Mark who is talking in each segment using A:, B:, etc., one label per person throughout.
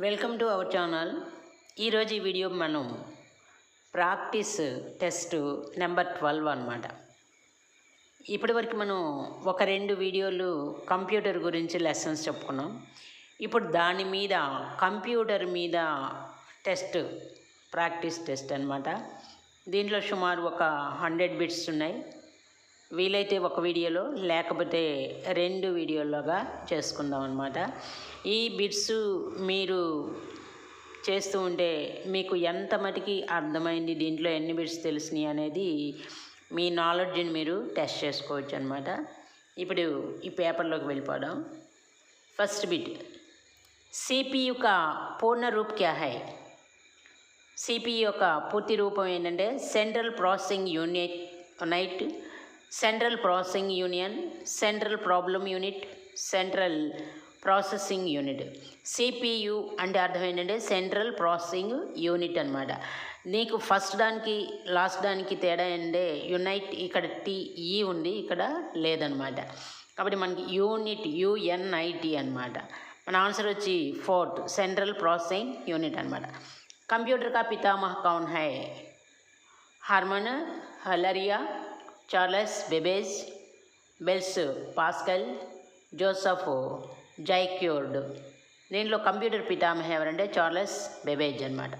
A: Welcome to our channel. ఈరోజు ఈ video మనం ప్రాక్టీస్ టెస్ట్ నెంబర్ ట్వెల్వ్ అనమాట ఇప్పటివరకు మనం ఒక రెండు వీడియోలు కంప్యూటర్ గురించి లెసన్స్ చెప్పుకున్నాం. ఇప్పుడు దాని మీద కంప్యూటర్ మీద టెస్ట్ ప్రాక్టీస్ టెస్ట్ అనమాట దీంట్లో సుమారు ఒక హండ్రెడ్ బిట్స్ ఉన్నాయి. వీలైతే ఒక వీడియోలో లేకపోతే రెండు వీడియోల్లోగా చేసుకుందాం అనమాట ఈ బిట్స్ మీరు చేస్తూ ఉంటే మీకు ఎంత మటుకి అర్థమైంది దీంట్లో ఎన్ని బిట్స్ తెలిసినాయి అనేది మీ నాలెడ్జ్ని మీరు టెస్ట్ చేసుకోవచ్చు అనమాట ఇప్పుడు ఈ పేపర్లోకి వెళ్ళిపోవడం ఫస్ట్ బిట్. సిపియు యొక్క పూర్ణ రూప్ క్యా హై? సిపియు యొక్క పూర్తి రూపం ఏంటంటే central processing unit night central processing union central problem unit central processing unit CPU అంటే అర్థం ఏంటంటే సెంట్రల్ ప్రాసెసింగ్ యూనిట్ అనమాట నీకు ఫస్ట్ దానికి లాస్ట్ దానికి తేడా ఏంటంటే యునైట్ ఇక్కడ టీఈ e ఉంది ఇక్కడ లేదనమాట కాబట్టి మనకి యూనిట్ యుఎన్ఐటి అనమాట మన ఆన్సర్ వచ్చి ఫోర్త్ సెంట్రల్ ప్రాసెసింగ్ యూనిట్ అనమాట కంప్యూటర్ కా పితామహ కౌన్ high? Herman Hollerith Charles Babbage Blaise Pascal Joseph Jacquard. దీనిలో కంప్యూటర్ పితామహ ఎవరంటే చార్లెస్ బెబేజ్ అనమాట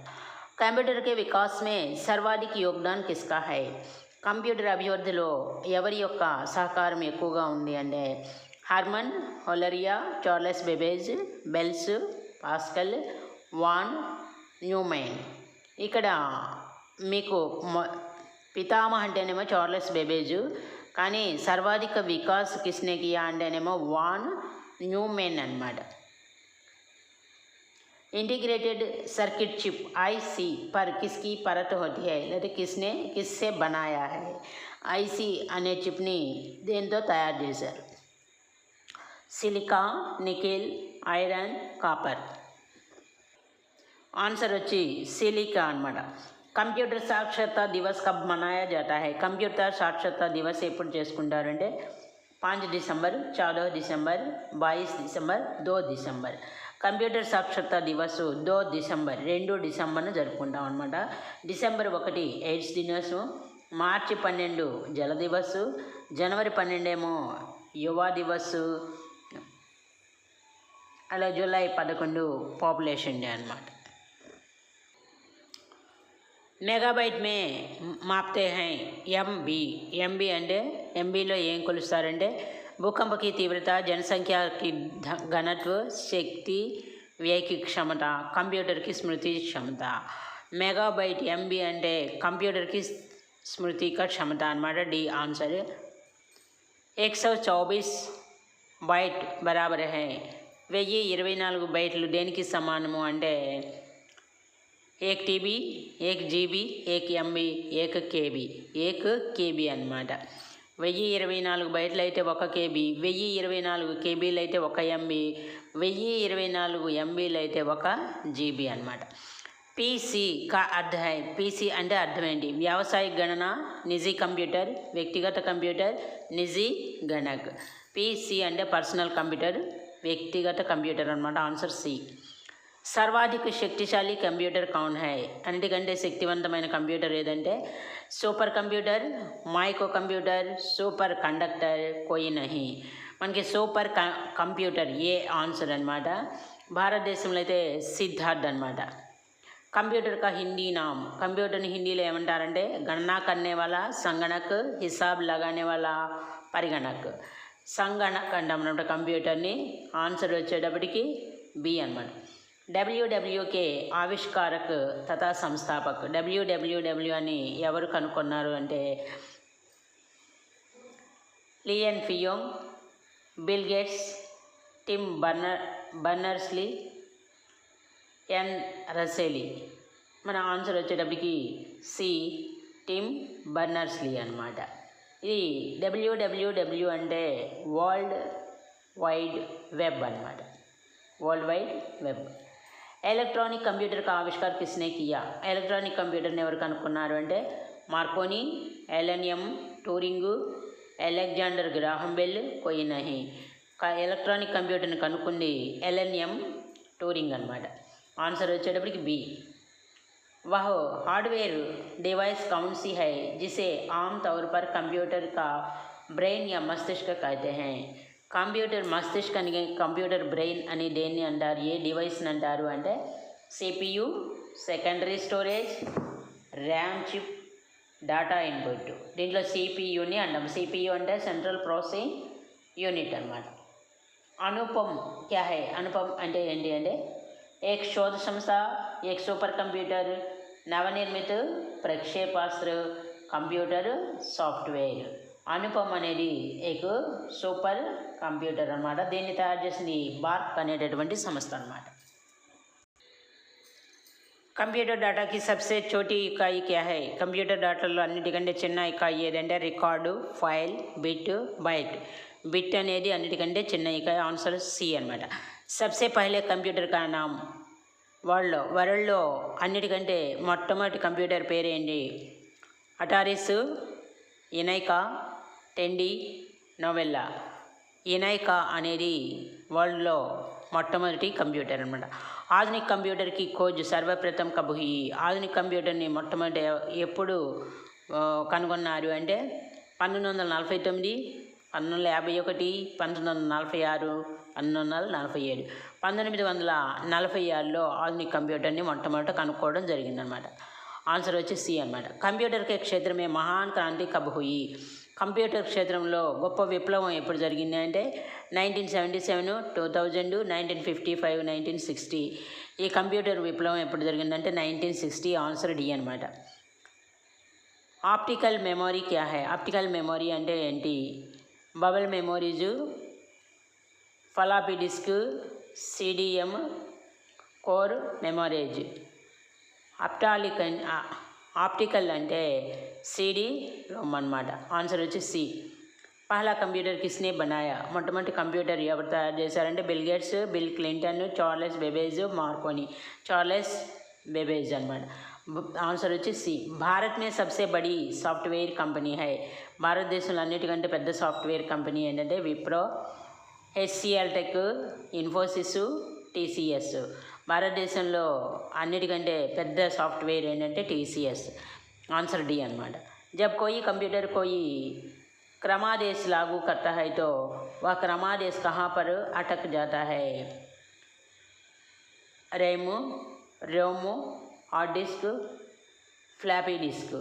A: కంప్యూటర్కే వికాస్మే సర్వాధిక యోగ్దాన్ కిస్కా హై. కంప్యూటర్ అభివృద్ధిలో ఎవరి యొక్క సహకారం ఎక్కువగా ఉంది అంటే Herman Hollerith Charles Babbage Blaise Pascal von Neumann ఇక్కడ మీకు పితామహ అంటేనేమో చార్లెస్ బెబేజు కానీ సర్వాధిక వికాస్ కిస్నే కియా అంటేనేమో వాన్ న్యూమెన్ అనమాట इंटीग्रेटेड सर्किट चिप आईसी पर किसकी परत होती है లేదా किसने किससे बनाया है ఐసి అనే చిప్ని దేంతో తయారు చేశారు silica nickel iron copper answer వచ్చి సిలికా అనమాట కంప్యూటర్ సాక్షరతా దివస్ కబ్ మనాయా జాతా హై. కంప్యూటర్ సాక్షరతా దివస్ ఎప్పుడు చేసుకుంటారంటే పాంచ్ డిసెంబర్ చౌదह డిసెంబర్ బాయిస్ డిసెంబర్ దో డిసెంబర్. కంప్యూటర్ సాక్షరతా దివస్ దో డిసెంబర్ రెండు డిసెంబర్ను జరుపుకుంటాం అనమాట డిసెంబర్ ఒకటి ఎయిడ్స్ దినోత్సవం మార్చి పన్నెండు జల దివస్ జనవరి పన్నెండేమో యువ దివస్ అలా జూలై పదకొండు పాపులేషన్ డే అనమాట మెగాబైట్ మే మాప్తే హై ఎంబి ఎంబి అంటే ఎంబీలో ఏం కొలుస్తారంటే భూకంప की तीव्रता जनसंख्या की ध- घनत्व शक्ति व्यय की क्षमता कंप्यूटर की स्मृति क्षमता మెగాబైట్ ఎంబీ అంటే కంప్యూటర్కి స్మృతి కా క్షమత అనమాట డి ఆన్సర్ एक सौ चौबीस బైట్ బరాబర్ హై వెయ్యి ఇరవై నాలుగు బైట్లు దేనికి సమానము అంటే ఏక్ టీబీ ఏక్ జీబీ ఏక్ ఎంబీ ఏక్ కేబీ ఏక్ కేబీ అనమాట వెయ్యి ఇరవై నాలుగు బైట్లు అయితే ఒక కేబీ వెయ్యి ఇరవై నాలుగు కేబీలు అయితే ఒక ఎంబీ వెయ్యి ఇరవై నాలుగు ఎంబీలు అయితే ఒక జీబీ అనమాట పీసీ కా అర్థమై పీసీ అంటే అర్థమేంటి వ్యవసాయ గణన నిజీ కంప్యూటర్ వ్యక్తిగత కంప్యూటర్ నిజీ గణక్. పీసీ అంటే పర్సనల్ కంప్యూటర్ వ్యక్తిగత కంప్యూటర్ అనమాట ఆన్సర్ సి. సర్వాధిక శక్తిశాలి కంప్యూటర్ కౌన్ హై. అన్నిటికంటే శక్తివంతమైన కంప్యూటర్ ఏదంటే super computer micro computer super conductor కోయి నహి. మనకి సూపర్ క- కంప్యూటర్ ఏ ఆన్సర్ అనమాట భారతదేశంలో అయితే సిద్ధార్థ్ అనమాట కంప్యూటర్ కా హిందీ నామ్. కంప్యూటర్ని హిందీలో ఏమంటారంటే గణనా కన్నే వాళ్ళ సంగణక్ హిసాబ్ లగానే వాళ్ళ పరిగణక్. సంగణక్ అంటాం అనమాట కంప్యూటర్ని. ఆన్సర్ వచ్చేటప్పటికి బి అనమాట డబ్ల్యూడబ్ల్యూకే ఆవిష్కారక్ తథా సంస్థాపక్ డబ్ల్యూడబ్ల్యూడబ్ల్యూ అని ఎవరు కనుక్కున్నారు అంటే లియన్ ఫియోంగ్ Bill Gates Tim Berner Berners Lee ఎన్ రసేలి మన ఆన్సర్ వచ్చేటప్పటికి సి టిమ్ బర్నర్స్లీ అనమాట ఇది డబ్ల్యూడబ్ల్యూడబ్ల్యూ అంటే వరల్డ్ వైడ్ వెబ్ అనమాట world wide web. Electronic computer కా ఆవిష్కార్ కిస్నే కియా ఎలక్ట్రానిక్ కంప్యూటర్ని ఎవరు కనుక్కున్నారు అంటే Marconi LNM Turing Alexander Graham Bell కోయి నహి క- ఎలక్ట్రానిక్ కంప్యూటర్ని కనుక్కుంది ఎల్ఎన్ఎం టూరింగ్ అనమాట ఆన్సర్ వచ్చేటప్పటికి బి वह हार्डवेयर डिवाइस कौन सी है जिसे आम तौर पर कंप्यूटर का బ్రెయిన్ या మస్తిష్క कहते हैं కంప్యూటర్ మస్తిష్కానికి కంప్యూటర్ బ్రెయిన్ అని దేన్ని అంటారు? ఏ డివైస్ని అంటారు అంటే CPU secondary storage RAM chip data input. దీంట్లో సిపియుని అంటాం. సిపియు అంటే సెంట్రల్ ప్రాసెసింగ్ యూనిట్ అనమాట అనుపం క్యాహే అనుపం అంటే ఏంటి అంటే ఏక్ శోధ సంస్థ ఏక్ సూపర్ కంప్యూటర్ నవనిర్మిత ప్రక్షేపాస్త్ర కంప్యూటర్ సాఫ్ట్వేర్. అనుపమ్ అనేది ఏక సూపర్ కంప్యూటర్ అన్నమాట. దీన్ని తయారు చేసింది బార్క్ అనేటటువంటి సంస్థ అనమాట కంప్యూటర్ డేటాకి సబ్సే చోటి ఇకాయి హై. కంప్యూటర్ డేటాలో అన్నిటికంటే చిన్న ఇకాయి ఏదంటే record file bit byte. Bit అనేది అన్నిటికంటే చిన్న ఇక ఆన్సర్ సి అనమాట సబ్సే పహలే కంప్యూటర్ కా నామ్ వాళ్ళు వరల్డ్లో అన్నిటికంటే మొట్టమొదటి కంప్యూటర్ పేరేంటి? అటారిస్ ఇనైకా టెండి నోవెల్లా. ఇనైకా అనేది వరల్డ్లో మొట్టమొదటి కంప్యూటర్ అనమాట ఆధునిక కంప్యూటర్కి కోజ్ సర్వప్రథం కబుహి. ఆధునిక కంప్యూటర్ని మొట్టమొదటి ఎప్పుడు కనుగొన్నారు అంటే పంతొమ్మిది వందల నలభై తొమ్మిది పంతొమ్మిది వందల యాభై ఒకటి పంతొమ్మిది వందల నలభై ఆరు పంతొమ్మిది వందల నలభై ఏడు. పంతొమ్మిది వందల నలభై ఆరులో ఆధునిక కంప్యూటర్ని మొట్టమొదట కనుక్కోవడం జరిగిందనమాట ఆన్సర్ వచ్చి సి అనమాట కంప్యూటర్కే క్షేత్రమే మహాన్ క్రాంతి కబుహుయి కంప్యూటర్ క్షేత్రంలో గొప్ప విప్లవం ఎప్పుడు జరిగింది అంటే nineteen seventy seven two thousand nineteen fifty five nineteen sixty ఈ కంప్యూటర్ విప్లవం ఎప్పుడు జరిగిందంటే నైన్టీన్ సిక్స్టీ ఆన్సర్ డి అనమాట ఆప్టికల్ మెమొరీ క్యా హై? ఆప్టికల్ మెమొరీ అంటే ఏంటి? Bubble memories floppy disk CDM core memories optical optical అంటే సిడి రోమ్ అనమాట ఆన్సర్ వచ్చి సి. పహలా కంప్యూటర్ కిస్నే బనాయా. మొట్టమొదటి కంప్యూటర్ ఎవరు తయారు చేశారంటే Bill Gates Bill Clinton Charles Babbage Marconi. Charles Babbage అనమాట ఆన్సర్ వచ్చి సి. భారత్ మే సబ్సే బడి సాఫ్ట్వేర్ కంపెనీ హై. భారతదేశంలో అన్నిటికంటే పెద్ద సాఫ్ట్వేర్ కంపెనీ ఏంటంటే విప్రో హెచ్సిఎల్ టెక్ ఇన్ఫోసిస్ టీసీఎస్. భారతదేశంలో అన్నిటికంటే పెద్ద సాఫ్ట్వేర్ ఏంటంటే టీసీఎస్ ఆన్సర్ డి అనమాట जब कोई कंप्यूटर कोई क्रमादेश लागू करता है तो वह क्रमादेश कहाँ पर अटक जाता है RAM ROM hard disk floppy disk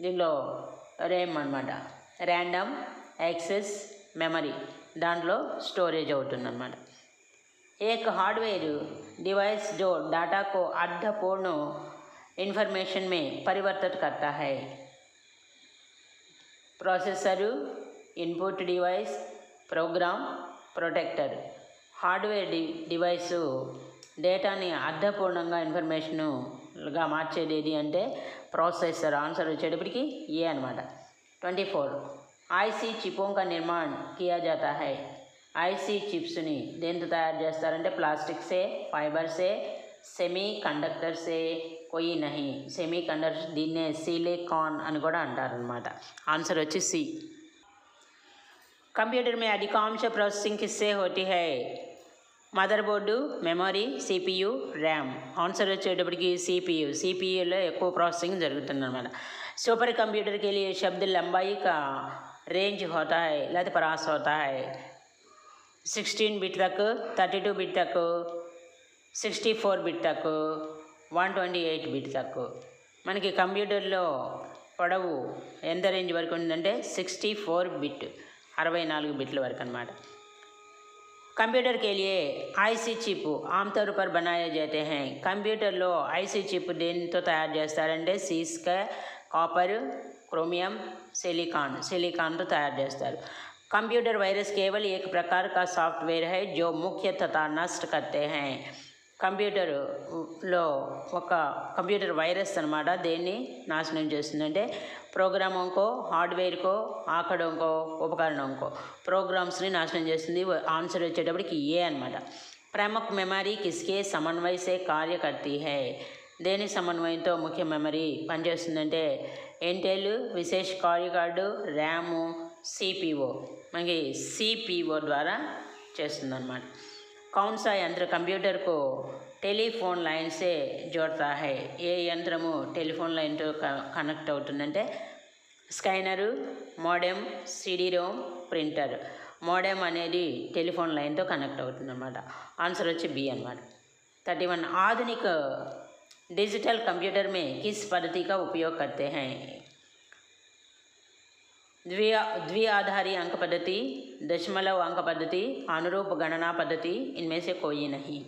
A: దీనిలో ర్యామ్ అనమాట ర్యాండమ్ యాక్సెస్ మెమరీ దాంట్లో స్టోరేజ్ అవుతుందన్నమాట एक हार्डवेयर डिवाइस जो डाटा को अर्थपूर्ण इंफॉर्मेशन में परिवर्तित करता है processor input device program protector hardware D device డేటాని అర్థపూర్ణంగా ఇన్ఫర్మేషన్గా మార్చేది ఏది అంటే ప్రాసెసర్ ఆన్సర్ వచ్చేటప్పటికి ఏ అనమాట ట్వంటీ ఫోర్ ఐసీ చిపోं का निर्माण किया जाता है ఐసీ చిప్స్ని దేంతో తయారు చేస్తారంటే ప్లాస్టిక్సే ఫైబర్సే సెమీ కండక్టర్సే కొయ్యి నహి. సెమీ కండక్టర్స్ దీన్నే సీలేకాన్ అని కూడా అంటారనమాట ఆన్సర్ వచ్చి సి. కంప్యూటర్ మే అధికాంశ ప్రాసెసింగ్ కిస్సే హోటి high. Mother board memory CPU RAM. Answer వచ్చేటప్పటికి సిపియు. సిపియులో ఎక్కువ ప్రాసెసింగ్ జరుగుతుందన్నమాట. సూపర్ కంప్యూటర్కి వెళ్ళి శబ్ద లంబాయి కా రేంజ్ హోతాయి లేకపోతే పరాస్ హోతా है सिक्सटीन बिट तक थर्टी टू बिट तक సిక్స్టీ ఫోర్ బిట్ తక్ వన్ ట్వంటీ ఎయిట్ బిట్ తక్ మనకి కంప్యూటర్లో పొడవు ఎంత రేంజ్ వరకు ఉందంటే సిక్స్టీ ఫోర్ బిట్ అరవై నాలుగు బిట్ల వరకు అనమాట कंप्यूटर के लिए ఐసీ చిప్ ఆమ్తౌర్ పర్ బనాయే జాతే హై కంప్యూటర్లో ఐసీ చిప్ దేనితో తయారు చేస్తారంటే సీస్క కాపర్ క్రోమియం सिलिकॉन सिलिकॉन तो तैयार చేస్తారు कंप्यूटर वायरस केवल एक प्रकार का सॉफ्टवेयर है जो मुख्य तथा नष्ट करते हैं కంప్యూటర్లో ఒక కంప్యూటర్ వైరస్ అనమాట దేన్ని నాశనం చేస్తుందంటే ప్రోగ్రామంకో హార్డ్వేర్కో ఆకడంకో ఉపకరణంకో ప్రోగ్రామ్స్ని నాశనం చేస్తుంది ఆన్సర్ వచ్చేటప్పటికి ఏ అనమాట ప్రముఖ మెమరీ కిస్కే సమన్వయ సే కార్య కర్తీ హై దేని సమన్వయంతో ముఖ్య మెమరీ పనిచేస్తుందంటే ఇంటెల్ విశేష కార్యకార్డు ర్యాము సిపిఓ మనకి సిపిఓ ద్వారా చేస్తుందన్నమాట कौन सा यंत्र कंप्यूटर को టెలిఫోన్ లైన్ సే జోడతా హై ఏ యంత్రము టెలిఫోన్ లైన్తో కనెక్ట్ అవుతుందంటే scanner modem CD ROM printer modem అనేది టెలిఫోన్ లైన్తో కనెక్ట్ అవుతుంది అనమాట ఆన్సర్ వచ్చి బి అనమాట థర్టీ వన్ ఆధునిక डिजिटल कंप्यूटर में किस पद्धति का उपयोग करते हैं द्वि द्वि आधारी अंक पद्धति दशमलव अंक पद्धति अनुरूप गणना पद्धति इनमें से कोई नहीं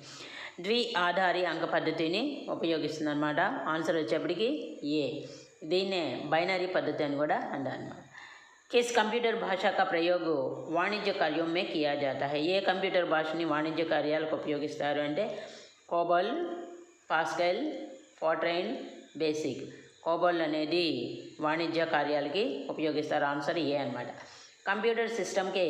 A: ద్వి ఆధారి అంక పద్ధతిని ఉపయోగిస్తుందన్నమాట ఆన్సర్ వచ్చేప్పటికి ఏ దీన్నే బైనరీ పద్ధతి అని కూడా అంటారన్నమాట किस कंप्यूटर भाषा का प्रयोग వాణిజ్య కార్యం మే కియా జాతా హై ఏ కంప్యూటర్ భాషని వాణిజ్య కార్యాలకు ఉపయోగిస్తారు అంటే కోబల్ పాస్కల్ ఫోట్రైన్ బేసిక్ కోబల్ అనేది వాణిజ్య కార్యాలకి ఉపయోగిస్తారు ఆన్సర్ ఏ అనమాట कंप्यूटर सिस्टम के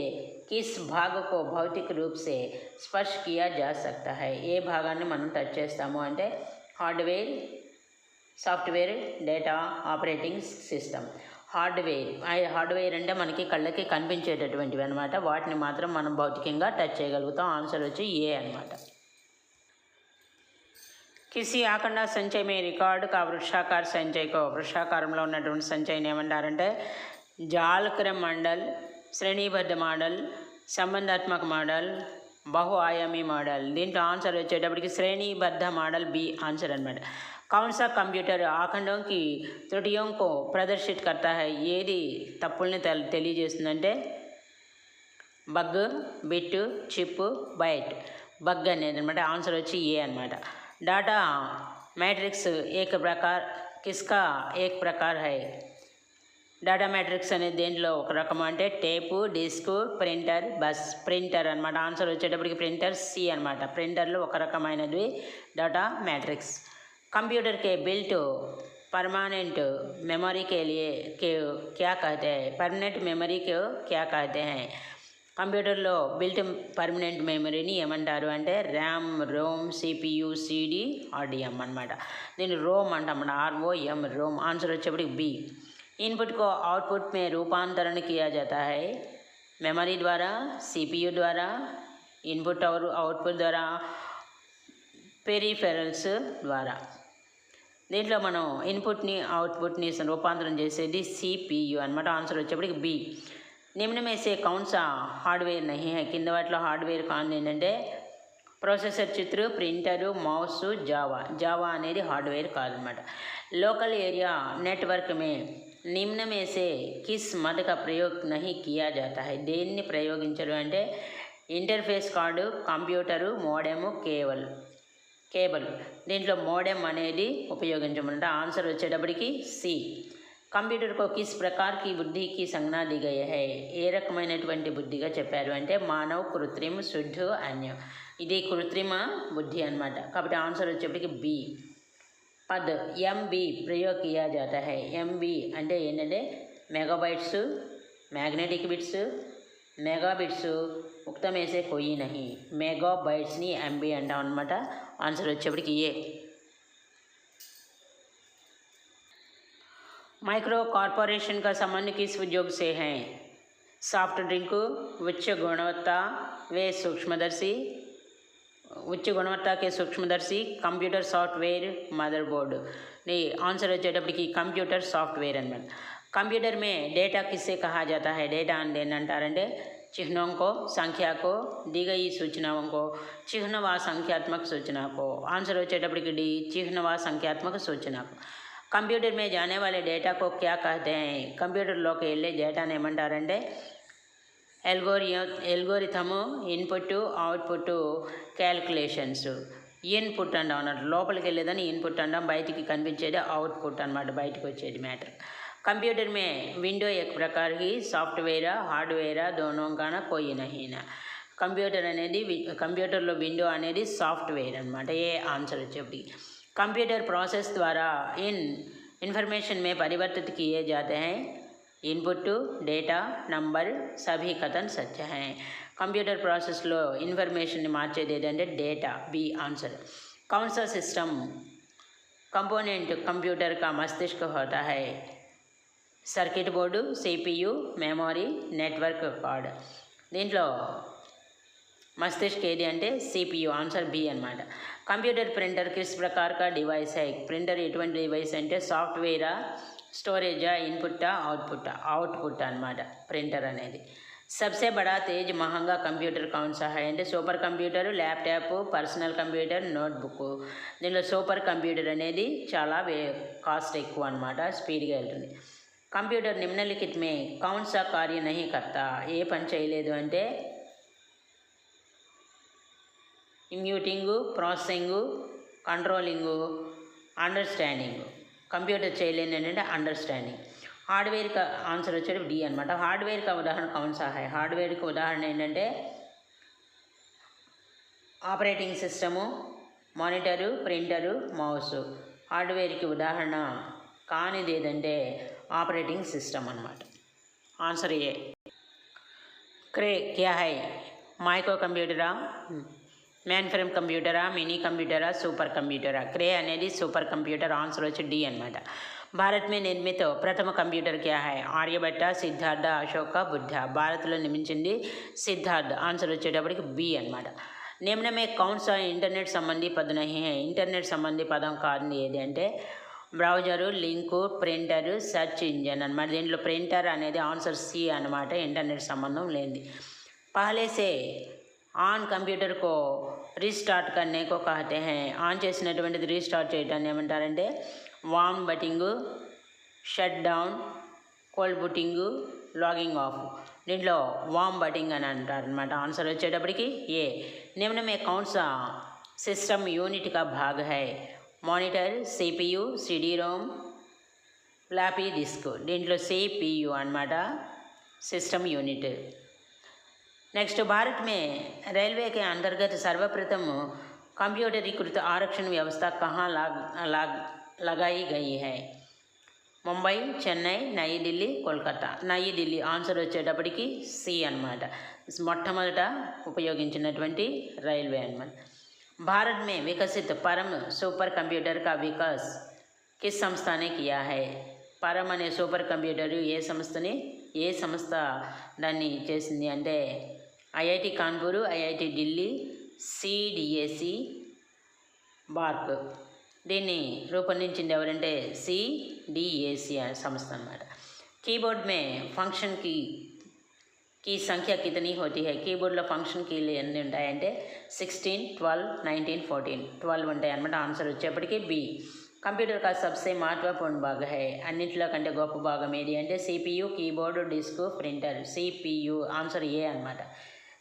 A: किस भाग को भौतिक रूप से स्पर्श किया जा सकता है ఏ భాగాన్ని మనం టచ్ చేస్తాము అంటే hardware software data operating system hardware ఆ హార్డ్వేర్ అంటే మనకి కళ్ళకి కనిపించేటటువంటివి అనమాట వాటిని మాత్రం మనం భౌతికంగా టచ్ చేయగలుగుతాం ఆన్సర్ వచ్చి ఏ అనమాట కిసి ఆఖండ సంచయ్ మే రికార్డు కా వృక్షాకార సంచయ్కో వృక్షాకారంలో ఉన్నటువంటి సంచయ్ని ఏమంటారంటే జాలక్ర మండల్ శ్రేణీబద్ధ మోడల్ సంబంధాత్మక మోడల్ బహు ఆయామి మోడల్ దీంట్లో ఆన్సర్ వచ్చేటప్పటికి శ్రేణీబద్ధ మోడల్ బి ఆన్సర్ అనమాట కౌన్ సా కంప్యూటర్ ఆఖండం కి త్రుటియోं को ప్రదర్శిత్ करता है ఏది తప్పుల్ని తెల్ తెలియజేస్తుందంటే bug bit chip byte bug అనేది అనమాట ఆన్సర్ వచ్చి ఏ అనమాట डाटा मैट्रिक्स एक प्रकार किसका एक प्रकार है डाटा मैट्रिक्स అనేది దేంట్లో ఒక రకం అంటే tape disk printer bus printer అనమాట ఆన్సర్ వచ్చేటప్పటికి ప్రింటర్ సి అనమాట ప్రింటర్లో ఒక రకమైనది डाटा मैट्रिक्स कंप्यूटर के बिल्ट परमानेंट मेमोरी के लिए के क्या कहते हैं परमानेंट मेमोरी को क्या कहते हैं కంప్యూటర్లో బిల్ట్ పర్మనెంట్ మెమరీని ఏమంటారు అంటే RAM ROM CPU CD RDM అనమాట దీన్ని రోమ్ అంటాం ఆర్ఓఎం रोम आंसर వచ్చేప్పటికి बी इनपुट को आउटपुट में रूपांतरण किया जाता है मेमोरी द्वारा सीपीयू द्वारा इनपुट और आउटपुट द्वारा పెరిఫెరల్స్ ద్వారా దీంట్లో మనం ఇన్పుట్ని అవుట్పుట్ని రూపాంతరం చేసేది సిపియు అనమాట ఆన్సర్ వచ్చేప్పటికి బి నిమ్నమేసే కౌన్స్ హార్డ్వేర్ నహి కింద వాటిలో హార్డ్వేర్ కాన్ ఏంటంటే ప్రాసెసర్ చిత్రు ప్రింటరు మౌస్ జావా. జావా అనేది హార్డ్వేర్ కాదనమాట. లోకల్ ఏరియా నెట్వర్క్ మే నిమ్నమేసే కిస్ మత కా ప్రయోగ్ నహి కియా జాతా దేన్ని ప్రయోగించరు అంటే ఇంటర్ఫేస్ కార్డు కంప్యూటరు మోడెము కేవల్ కేబుల్. దీంట్లో మోడెం అనేది ఉపయోగించమంట ఆన్సర్ వచ్చేటప్పటికి సి. కంప్యూటర్ కో కిస్ బుద్ధికి సంజ్ఞా ది గయి ఏ రకమైనటువంటి బుద్ధిగా చెప్పారు అంటే మానవ్ కృత్రిమ శుద్ధ అన్యం. ఇది కృత్రిమ బుద్ధి అనమాట కాబట్టి ఆన్సర్ వచ్చేప్పటికి బి. పద్. ఎంబి ప్రయోగ్ కియా హై. ఎంబి అంటే ఏంటంటే మెగాబైట్స్ మ్యాగ్నెటిక్ బిట్స్ మెగాబిట్స్ ఉక్తమేసే కొయ్యి నహి. మెగా ఎంబి అంటాం అనమాట ఆన్సర్ వచ్చేప్పటికి ఏ. माइक्रो कॉरपोरेशन का संबंध किस उद्योग से है सॉफ्ट ड्रिंक उच्च गुणवत्ता वे सूक्ष्मदर्शी उच्च गुणवत्ता के सूक्ष्मदर्शी कंप्यूटर सॉफ्टवेयर मदरबोर्ड नी आंसर వచ్చేటప్పటికి కంప్యూటర్ సాఫ్ట్వేర్ అనమాట कंप्यूटर में डेटा किससे कहा जाता है डेटा అని దేన్ని అంటారంటే चिह्नों को संख्या को दी गई सूचनाओं को चिह्न व संख्यात्मक सूचना को आंसर వచ్చేటప్పటికి डी चिह्न व संख्यात्मक सूचना को कंप्यूटर में जाने वाले डेटा को क्या कहते हैं కంప్యూటర్లోకి వెళ్ళే డేటాని ఏమంటారంటే ఎల్గోరియో algorithm input output calculations input అంటాం అన్నట్టు లోపలికి వెళ్ళేదని ఇన్పుట్ అంటాం బయటికి కనిపించేది అవుట్పుట్ అనమాట బయటకు వచ్చేది మ్యాటర్ कंप्यूटर में विंडो एक प्रकार की सॉफ्टवेयर हार्डवेयर दोनों का ना कोई नहीं ना కంప్యూటర్ అనేది వి- కంప్యూటర్లో విండో అనేది సాఫ్ట్వేర్ అనమాట ఏ ఆన్సర్ వచ్చేప్పటికి कंप्यूटर प्रोसेस द्वारा इन इंफॉर्मेशन में परिवर्तित किए जाते हैं इनपुट डेटा నంబర్ సభీ కథన్ సత్య హై కంప్యూటర్ ప్రాసెస్లో ఇన్ఫర్మేషన్ని మార్చేది ఏదంటే డేటా బి ఆన్సర్ कौन सा सिस्टम कंपोनेंट कंप्यूटर का मस्तिष्क होता है circuit board CPU memory network card దీంట్లో మస్తిష్క్ ఏది అంటే సిపియు ఆన్సర్ బి అనమాట కంప్యూటర్ ప్రింటర్ కిస్ ప్రకారక డివైస్ హై. ప్రింటర్ ఎటువంటి డివైస్ అంటే సాఫ్ట్వేరా స్టోరేజా ఇన్పుట్టా అవుట్పుట్ అవుట్పుట్ అనమాట ప్రింటర్ అనేది. సబ్సే బడా తేజ్ మహంగా కంప్యూటర్ కౌన్ సహాయ అంటే super computer laptop personal computer notebook దీనిలో సూపర్ కంప్యూటర్ అనేది చాలా వే కాస్ట్ ఎక్కువ అనమాట స్పీడ్గా వెళ్తుంది కంప్యూటర్ నిమ్నలిఖితమే కౌన్సా కార్య నహి కర్తా ఏ పని చేయలేదు అంటే inputting processing controlling understanding. Computer చేయలేని ఏంటంటే అండర్స్టాండింగ్. హార్డ్వేర్కి ఆన్సర్ వచ్చేది డి అనమాట హార్డ్వేర్కి ఉదాహరణ కౌన్ సహాయ హై హార్డ్వేర్కి ఉదాహరణ ఏంటంటే operating system monitor printer mouse. హార్డ్వేర్కి ఉదాహరణ కానిది ఏదంటే ఆపరేటింగ్ సిస్టమ్ అనమాట ఆన్సర్ ఏ. క్రే క్యా హై? మైక్రో కంప్యూటరా? మ్యాన్ ఫ్రేమ్ కంప్యూటరా మినీ కంప్యూటరా సూపర్ కంప్యూటరా? క్రే అనేది సూపర్ కంప్యూటర్ ఆన్సర్ వచ్చి డి అనమాట భారత్ మే నిర్మిత ప్రథమ కంప్యూటర్ క్యా హై? ఆర్యభట్ట సిద్ధార్థ అశోక బుద్ధ. భారత్లో నిర్మించింది సిద్ధార్థ. ఆన్సర్ వచ్చేటప్పటికి బి అనమాట నిమ్నమే కౌన్స్ ఇంటర్నెట్ సంబంధి పదున. ఇంటర్నెట్ సంబంధి పదం కాదు ఏది అంటే browser link printer search engine అనమాట దీంట్లో ప్రింటర్ అనేది ఆన్సర్ సి అనమాట ఇంటర్నెట్ సంబంధం లేనిది. పహలేసే ఆన్ కంప్యూటర్ కో రీస్టార్ట్ కన్నేకో కాతే హే ఆన్ చేసినటువంటిది రీస్టార్ట్ చేయటాన్ని ఏమంటారంటే warm booting shut down cold booting logging off. దీంట్లో వామ్ బటింగ్ అని అంటారనమాట ఆన్సర్ వచ్చేటప్పటికి ఏ. నిమ్నమే కౌన్స్ సిస్టమ్ యూనిట్ కా భాగ్ high. Monitor CPU CD ROM floppy disk. దీంట్లో సిపియు అనమాట సిస్టమ్ యూనిట్. नेक्स्ट भारत में रेलवे के अंतर्गत सर्वप्रथम कंप्यूटरीकृत आरक्षण व्यवस्था कहाँ लाग, लाग लगाई गई है ముంబై చెన్నై నయి ఢిల్లీ కోల్కతా నయి ఢిల్లీ ఆన్సర్ వచ్చేటప్పటికి సి అనమాట మొట్టమొదట ఉపయోగించినటువంటి రైల్వే అనమాట భారత్ మే వికసిత్ పరమ్ సూపర్ కంప్యూటర్ కా వికాస్ కిస్ సంస్థ ने किया है పరమ్ అనే సూపర్ కంప్యూటర్ ఏ సంస్థని ఏ సంస్థ దాన్ని చేసింది అంటే IIT Kanpur IIT Delhi CDAC BARC. దీన్ని రూపొందించింది ఎవరంటే సిడిఏసి సంస్థ అనమాట కీబోర్డ్ మే ఫంక్షన్ కీ కీ సంఖ్య కితనీ హోతీ హై. కీబోర్డ్లో ఫంక్షన్ కీలు ఎన్ని ఉంటాయంటే sixteen twelve nineteen fourteen. Twelve ఉంటాయి అనమాట ఆన్సర్ వచ్చేప్పటికీ బి. కంప్యూటర్ కా సబ్సే మహత్వపూర్ణ భాగ హై. అన్నింటిలో కంటే గొప్ప భాగం ఏది అంటే CPU keyboard disk printer. CPU answer A అనమాట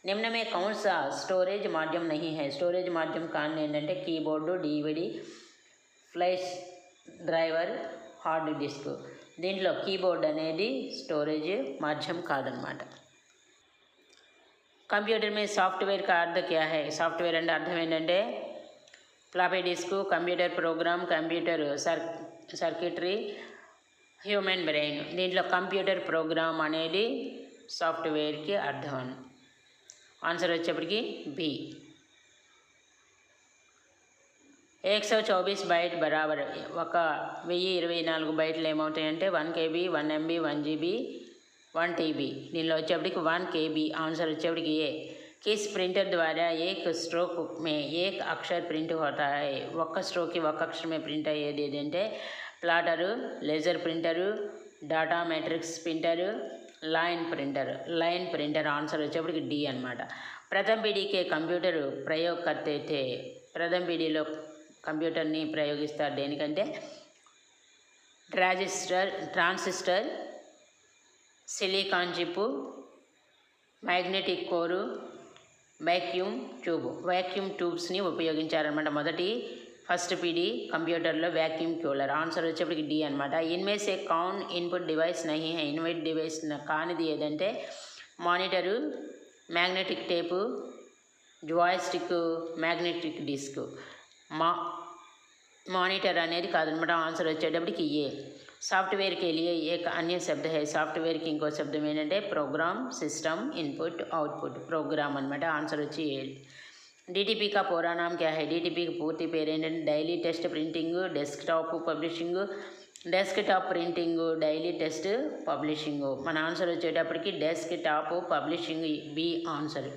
A: నిమ్న మే కౌన్ స్టోరేజ్ మాధ్యం నహి హై. స్టోరేజ్ మాధ్యం కాని ఏంటంటే keyboard DVD flash driver hard disk. దీంట్లో కీబోర్డ్ అనేది స్టోరేజ్ మాధ్యం కాదనమాట. కంప్యూటర్ మీద సాఫ్ట్వేర్ కా అర్థం క్యా హై? సాఫ్ట్వేర్ అంటే అర్థం ఏంటంటే floppy disk computer program computer sir circuitry human brain. దీంట్లో కంప్యూటర్ ప్రోగ్రామ్ అనేది సాఫ్ట్వేర్కి అర్థం అని. ఆన్సర్ వచ్చేప్పటికి బి. ఏక్ సో చౌబీస్ బైట్ బరాబర్. ఒక వెయ్యి ఇరవై నాలుగు బైట్లు ఏమవుతాయంటే one KB one MB one GB one TB. దీనిలో వచ్చేప్పటికి వన్ కేబీ. ఆన్సర్ వచ్చేప్పటికి ఏ. కిస్ ప్రింటర్ ద్వారా ఏక్ స్ట్రోక్ మే ఏక్ అక్షర్ ప్రింట్ అవుతాయి. ఒక్క స్ట్రోక్కి ఒక్క అక్షరమే ప్రింట్ అయ్యేది ఏదంటే plotter laser printer data matrix printer line printer line printer answer వచ్చేప్పటికి డి అనమాట ప్రథమ్ పీడీకే కంప్యూటర్ ప్రయోగకర్త అయితే ప్రథమ ప్రథమ్ పీడీలో కంప్యూటర్ని ప్రయోగిస్తారు దేనికంటే transistor transistor silicon chip magnetic core vacuum tube vacuum ట్యూబ్స్ని ఉపయోగించారనమాట మొదటి ఫస్ట్ పీడీ కంప్యూటర్లో వ్యాక్యూమ్ క్యూలర్ ఆన్సర్ వచ్చేప్పటికి డి అనమాట ఇన్మే ఏ కౌన్ ఇన్పుట్ డివైస్ నహి ఇన్వైట్ డివైస్ కానిది ఏదంటే monitor magnetic tape joystick magnetic disk మా మానిటర్ అనేది కాదనమాట ఆన్సర్ వచ్చేటప్పటికి ఏ సాఫ్ట్వేర్కి వెళ్ళి ఏ అన్య శబ్ద హే సాఫ్ట్వేర్కి ఇంకో శబ్దం ఏంటంటే program system input output program అనమాట ఆన్సర్ వచ్చి ఏ డీటీపీ కా పూరా క్యా హై డీటీపీ పూర్తి పేరు ఏంటంటే daily test printing desktop publishing desktop printing daily test publishing మన ఆన్సర్ వచ్చేటప్పటికి desktop publishing B answer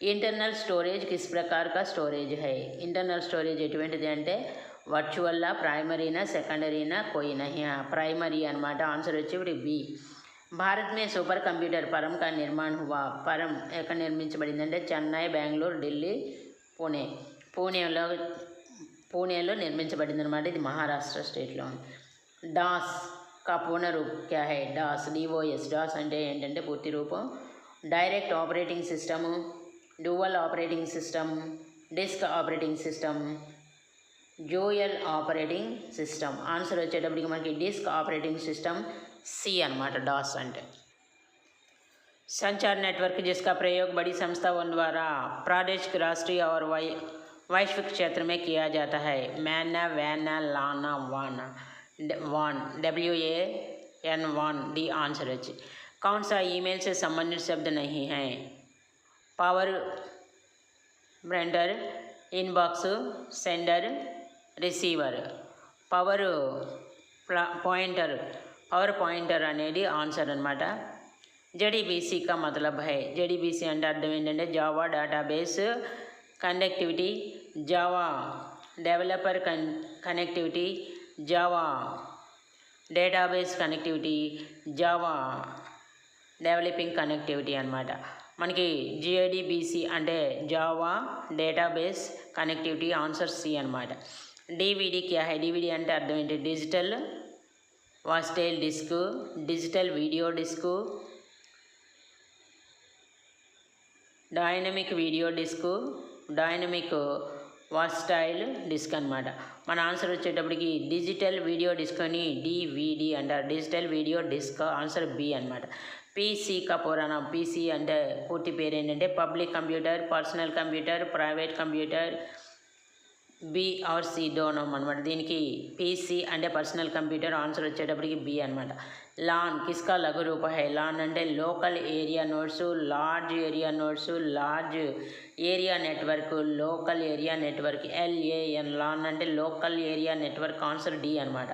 A: internal storage kiss ప్రకార్ కా స్టోరేజ్ హై ఇంటర్నల్ స్టోరేజ్ ఎటువంటిది అంటే వర్చువల్లా ప్రైమరీనా సెకండరీనా కోయినా ప్రైమరీ అనమాట ఆన్సర్ వచ్చి ఇప్పుడు బి భారత్ మే సూపర్ కంప్యూటర్ పరం కా నిర్మాణ్ హువా పరం ఎక్కడ నిర్మించబడిందంటే చెన్నై బెంగళూరు ఢిల్లీ పూణే పూణేలో పూణేలో నిర్మించబడింది అనమాట ఇది మహారాష్ట్ర స్టేట్లో ఉంది డాస్ కా పూర్ణ రూప్ క్యా హై డాస్ డిఓఎస్ డాస్ అంటే ఏంటంటే పూర్తి రూపం direct operating system dual operating system disk operating system Joel operating system answer వచ్చేటప్పటికి మనకి డిస్క్ ఆపరేటింగ్ సిస్టమ్ సి అనమాట డాస్ అంటే संचार नेटवर्क जिसका प्रयोग बड़ी संस्थाओं द्वारा प्रादेशिक राष्ट्रीय और वै वैश्विक क्षेत्र में किया जाता है मैना वैना लाना वाना ड- वान W A N one D answer है कौन सा ईमेल से संबंधित शब्द नहीं है power blender inbox sender receiver power pointer power pointer అనేది ఆన్సర్ అనమాట జడిబిసి కా మతలబ్ హై జడిబిసి అంటే అర్థం ఏంటంటే Java database connectivity Java developer కన్ connectivity Java database connectivity Java developing connectivity అనమాట మనకి జిఐడిబిసి అంటే Java database connectivity answer C అనమాట డివిడి క్యా హై డివిడి అంటే అర్థం ఏంటి digital versatile disk digital video disk dynamic video disk dynamic versatile disk అనమాట మన ఆన్సర్ వచ్చేటప్పటికి డిజిటల్ వీడియో డిస్క్ అని డివిడి అంటారు. Digital video disk answer B అనమాట పీసీ కా పీసీ అంటే పూర్తి పేరు ఏంటంటే public computer personal computer private computer B డోనోమ్ అనమాట దీనికి పీసీ అంటే పర్సనల్ కంప్యూటర్ ఆన్సర్ వచ్చేటప్పటికి బి అనమాట లాన్ కిస్కా లఘు రూప హై. లాన్ అంటే local area notes large area notes large area network local area network LAN LAN అంటే local area network answer D అనమాట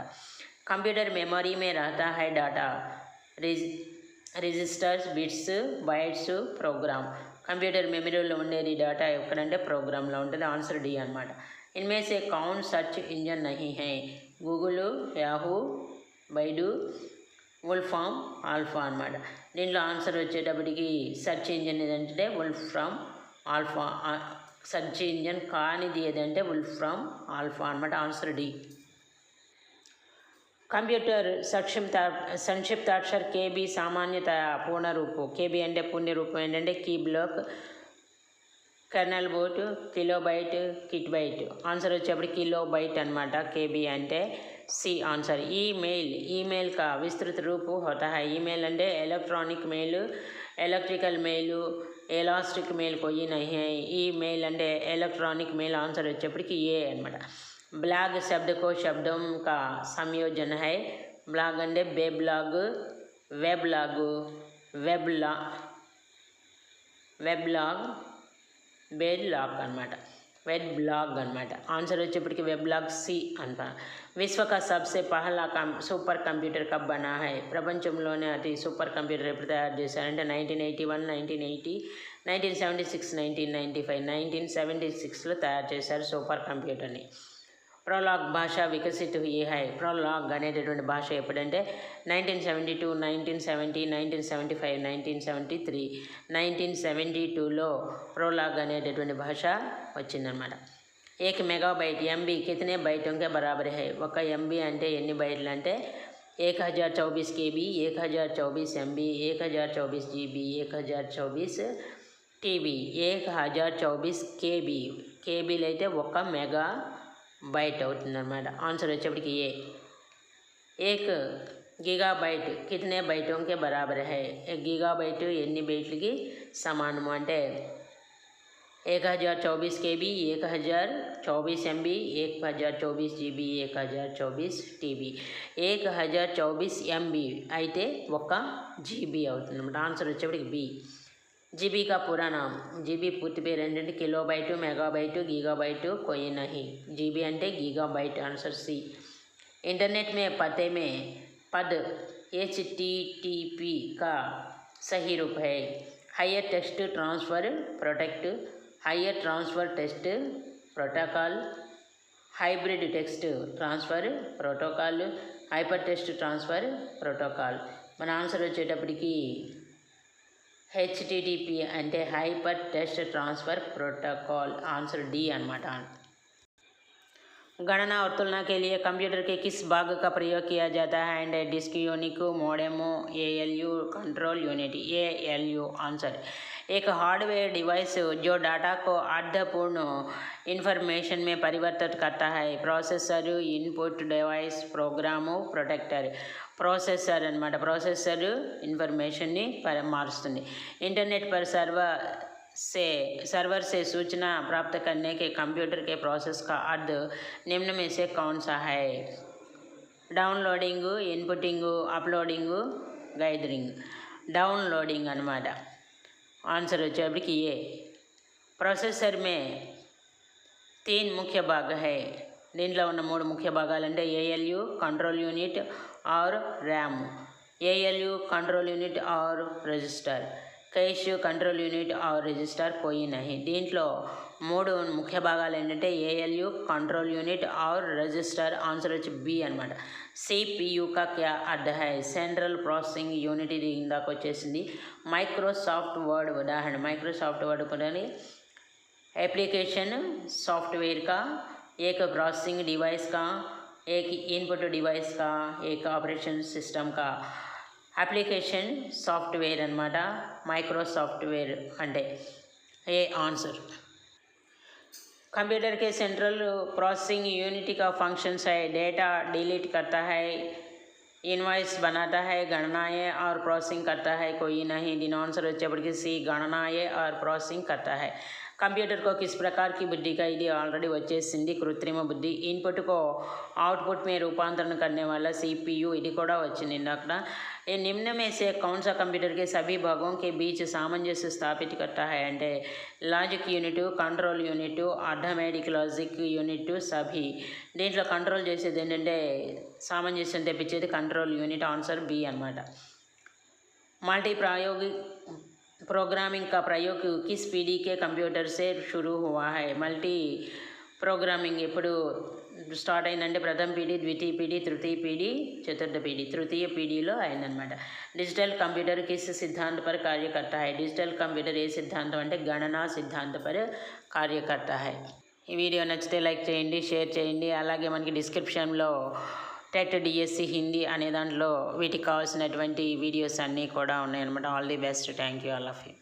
A: కంప్యూటర్ మెమరీ మే రహతా హై data Ritz registers bits bytes program. Computer మెమరీలో ఉండేది డేటా ఎక్కడంటే ప్రోగ్రామ్లో ఉంటుంది. ఆన్సర్ డి అనమాట इनमें से कौन सर्च इंजन नहीं है Google Yahoo Baidu Wolfram Alpha అనమాట దీంట్లో ఆన్సర్ వచ్చేటప్పటికి సెర్చ్ ఇంజన్ ఏదంటే Wolfram Alpha search engine కానిది ఏదంటే వుల్ఫ్ ఫ్రమ్ ఆల్ఫా అనమాట ఆన్సర్ డి కంప్యూటర్ సంక్షిప్త సంక్షిప్తాక్షర్ కేబీ సామాన్యత పూర్ణ రూపు కేబీ అంటే పుణ్య రూపం ఏంటంటే key black kernel bot kilo byte kit byte. Answer వచ్చేప్పుడు కిలో బైట్ అనమాట కేబీ అంటే సి ఆన్సర్. ఈమెయిల్ ఈమెయిల్ కా విస్తృత రూపు హోతా ఈమెయిల్ అంటే electronic mail electrical mail elastic mail పోయి ఈమెయిల్ అంటే ఎలక్ట్రానిక్ మెయిల్ ఆన్సర్ వచ్చేప్పటికి ఏ అనమాట బ్లాగ్ శబ్దకో శబ్దం కా సంయోజన హై. బ్లాగ్ అంటే బే బ్లాగ్ వెబ్లాగ్ వెబ్లా వెబ్లాగ్ వెబ్ లాగ్ అనమాట వెబ్ బ్లాగ్ అనమాట ఆన్సర్ వచ్చేప్పటికి వెబ్ బ్లాగ్ సి అంట. విశ్వ కా సబ్సే పహలా కం సూపర్ కంప్యూటర్ కబ్ బనా హై. ప్రపంచంలోనే అతి సూపర్ కంప్యూటర్ ఎప్పుడు తయారు చేశారంటే nineteen eighty one nineteen eighty nineteen seventy six nineteen ninety five nineteen seventy సిక్స్లో తయారు చేశారు సూపర్ కంప్యూటర్ని. ప్రోలాగ్ భాష వికసిత్ హుయి హై ప్రోలాగ్ అనేటటువంటి భాష ఎప్పుడంటే nineteen seventy two nineteen seventy nineteen seventy five nineteen seventy three nineteen seventy టూలో ప్రోలాగ్ అనేటటువంటి భాష వచ్చిందనమాట ఏక్ మెగాబైట్ ఎంబీ కితనే బైటోంకే బరాబర్ హై ఒక ఎంబీ అంటే ఎన్ని బైట్లు అంటే एक हज़ार चौबीस के बी एक हज़ार चौबीस एम बी एक हज़ार चौबीस जी बी एक हज़ार चौबीस టీ బీ ఏక్ హజార్ చౌబీస్ కేబీ కేబీలు అయితే ఒక మెగా బైట్ అవుతుందన్నమాట ఆన్సర్ వచ్చేప్పటికి ఏ ఏక్ గిగా బైట్ కితనే బైటోంకే బరాబర్ హై గిగా బైట్ ఎన్ని బైట్లకి సమానము అంటే एक हज़ार चौबीस के बी एक हज़ार चौबीस एम बी एक हज़ार चौबीस जी बी एक हज़ार चौबीस టీ బీ ఏక్ హజార్ చౌబీస్ ఎంబీ అయితే ఒక జీబీ అవుతుంది అనమాట ఆన్సర్ వచ్చేప్పటికి బి జీబీ కా పురాణం జీబీ పూర్తి పేరు ఏంటంటే కిలోబైటు మెగాబైటు గీగాబైటు కొయి నహి జీబీ అంటే గీగాబైట్ ఆన్సర్ సి इंटरनेट में पते में पद एच टी टी पी का सही रूप है higher text transfer protect higher transfer test protocol hybrid text transfer protocol hyper text transfer protocol మన ఆన్సర్ వచ్చేటప్పటికి హెచ్టిడిపి అంటే hyper test transfer protocol answer D अन्ट गणना और तुलना के लिए कंप्यूटर के किस भाग का प्रयोग किया जाता है? एंड डिस्क यूनिको मोडेमो A L U control unit A L U answer एक हार्डवेयर डिवाइस जो डाटा को अर्थपूर्ण इंफॉर्मेशन में परिवर्तित करता है processor input device program protector processor అనమాట ప్రాసెసర్ ఇన్ఫర్మేషన్ని ప మారుస్తుంది इंटरनेट पर सर्वर से सर्वर से सूचना प्राप्त करने के कंप्यूटर के प्रोसेस का अर्थ निम्न में से कौन सा है downloading inputting uploading gathering downloading అనమాట ఆన్సర్ వచ్చేప్పటికి ఏ ప్రాసెసర్ మే తీన్ ముఖ్య భాగ హై దీంట్లో ఉన్న మూడు ముఖ్య భాగాలు అంటే ఏఎల్యు కంట్రోల్ యూనిట్ ఆర్ ర్యామ్ ఏఎల్యు కంట్రోల్ యూనిట్ ఆర్ రిజిస్టర్ कैश కంట్రోల్ యూనిట్ ఆర్ రిజిస్టర్ కోయి నహి దీంట్లో మూడు ముఖ్య భాగాలు ఏంటంటే ఏఎల్యు కంట్రోల్ యూనిట్ ఆర్ రిజిస్టర్ ఆన్సర్ వచ్చి బి అనమాట సిపియు కా క్యా అర్థ హై సెంట్రల్ ప్రాసెసింగ్ యూనిట్ ఇది ఇందాక వచ్చేసింది మైక్రోసాఫ్ట్ వర్డ్ ఉదాహరణ మైక్రోసాఫ్ట్ వర్డ్ కూడా एप्लीकेशन सॉफ्टवेयर का एक प्रोसेसिंग डिवाइस का एक इनपुट डिवाइस का एक ऑपरेशन सिस्टम का అప్లికేషన్ సాఫ్ట్వేర్ అనమాట మైక్రో సాఫ్ట్వేర్ అంటే ఏ ఆన్సర్ कंप्यूटर के सेंट्रल प्रोसेसिंग यूनिट का फंक्शंस है डेटा डिलीट करता है इनवाइस बनाता है गणनाएं और प्रोसेसिंग करता है कोई नहीं दिन आंसर వచ్చేప్పటికి సి గణనాయే और प्रोसेसिंग करता है कंप्यूटर को किस प्रकार की बुद्धि का ఇది ఆల్రెడీ వచ్చేసింది కృత్రిమ బుద్ధి ఇన్పుట్ को आउटपुट में रूपांतरण करने वाला सीपीयू ఇది కూడా వచ్చింది ఇందాక ये निम्न में से कौन सा कंप्यूटर के सभी भागों के बीच सामंजस्य स्थापित करता है అంటే logic unit control unit arithmetic logic unit సభి దీంట్లో కంట్రోల్ చేసేది ఏంటంటే సామంజస్యం తెప్పించేది కంట్రోల్ యూనిట్ ఆన్సర్ బి అనమాట मल्टी प्रायोगिक प्रोग्रामिंग का प्रयोग किस पीढ़ी के कंप्यूटर से शुरू हुआ है मल्टी ప్రోగ్రామింగ్ ఎప్పుడు స్టార్ట్ అయిందంటే ప్రథమ పీఢీ ద్వితీయ పీఢీ తృతీయ పీఢీ చతుర్థ పీఢీ తృతీయ పీఢీలో అయిందనమాట డిజిటల్ కంప్యూటర్ కిస్ సిద్ధాంత పర్ కార్యకర్త హై డిజిటల్ కంప్యూటర్ ఏ సిద్ధాంతం అంటే గణనా సిద్ధాంత పర్ కార్యకర్త హై ఈ వీడియో నచ్చితే లైక్ చేయండి షేర్ చేయండి అలాగే మనకి డిస్క్రిప్షన్లో టెట్ డిఎస్సి హిందీ అనే దాంట్లో వీటికి కావాల్సినటువంటి వీడియోస్ అన్నీ కూడా ఉన్నాయన్నమాట. All the best thank you all of you